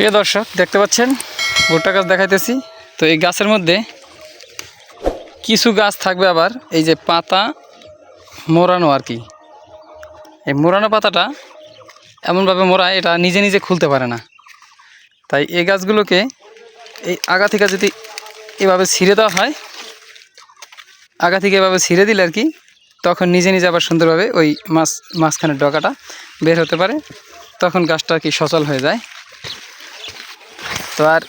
প্রিয় দর্শক, দেখতে পাচ্ছেন? ভুট্টা গাছ দেখাইতেছি। তো এই গাছের মধ্যে কিছু গাছ থাকবে আবার, এই যে পাতা মোড়ানো আর কি। এই মোড়ানো পাতাটা এমনভাবে মোড়া এটা নিজে নিজে খুলতে পারে না। তাই এই গাছগুলোকে এই আগা থেকে যদি এভাবে ছিঁড়ে দেওয়া হয়, আগা থেকে এভাবে ছিঁড়ে দিলে আর কি, তখন নিজে নিজে আবার সুন্দরভাবে ওই মাছ মাঝখানের ডগাটা বের হতে পারে। তখন গাছটা আর কি সচল হয়ে যায়। তো আর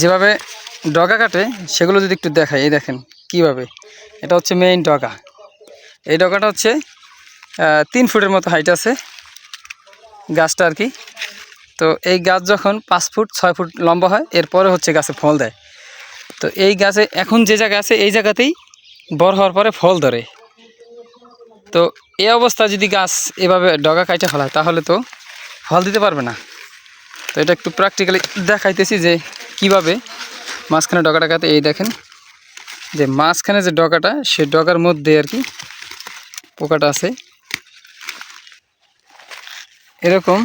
যেভাবে ডগা কাটে, সেগুলো যদি একটু দেখাই, এই দেখেন কীভাবে। এটা হচ্ছে মেইন ডগা। এই ডগাটা হচ্ছে তিন ফুটের মতো হাইট আছে গাছটা আর কি। তো এই গাছ যখন পাঁচ ফুট, ছয় ফুট লম্বা হয়, এরপরে হচ্ছে গাছে ফল দেয়। তো এই গাছে এখন যে জায়গা আছে, এই জায়গাতেই বড় হওয়ার পরে ফল ধরে। তো এই অবস্থা যদি গাছ এভাবে ডগা কাইটে ফেলায়, তাহলে তো ফল দিতে পারবে না। তো এটা একটু প্র্যাকটিক্যালি দেখাইতেছি যে কীভাবে মাঝখানে ডগাটা কাটে। এই দেখেন, যে মাঝখানে যে ডগাটা, সে ডগার মধ্যে আর কি পোকাটা আছে। এরকম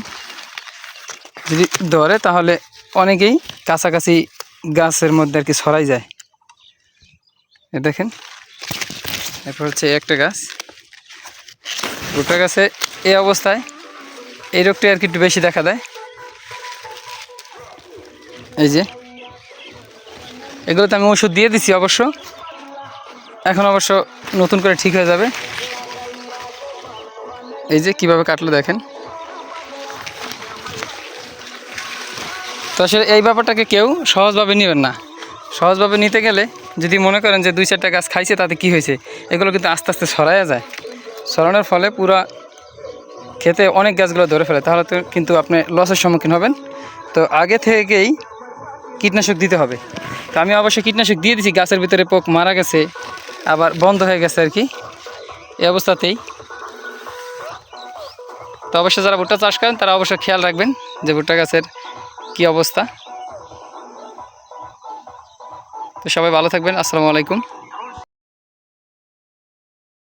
যদি ধরে, তাহলে অনেকেই কাছাকাছি গাছের মধ্যে আর কি ছড়াই যায়। এ দেখেন, এরপর হচ্ছে একটা গাছ। গোটা গাছে এই অবস্থায় এই রোগটা আর কি একটু বেশি দেখা দেয়। এই যে। এগুলোতে আমি ওষুধ দিয়ে দিছি অবশ্য। এখন অবশ্য নতুন করে ঠিক হয়ে যাবে। এই যে কীভাবে কাটলো দেখেন। তো আসলে এই ব্যাপারটাকে কেউ সহজভাবে নেবেন না। সহজভাবে নিতে গেলে যদি মনে করেন যে দুই চারটা গাছ খাইছে, তাতে কি হয়েছে? এগুলো কিন্তু আস্তে আস্তে সরাইয়া যায়। সরানোর ফলে পুরা খেতে অনেক গাছগুলো ধরে ফেলে। তাহলে তো কিন্তু আপনি লসের সম্মুখীন হবেন। তো আগে থেকেই কীটনাশক দিতে হবে। তো আমি অবশ্যই কীটনাশক দিয়ে দিছি, গাছের ভিতরে পোক মারা গেছে, আবার বন্ধ হয়ে গেছে আর কি। এই অবস্থাতেই। তো অবশ্যই যারা ভুট্টা চাষ করেন, তারা অবশ্যই খেয়াল রাখবেন যে ভুট্টা গাছের কি অবস্থা। তো সবাই ভালো থাকবেন, আসসালামু আলাইকুম।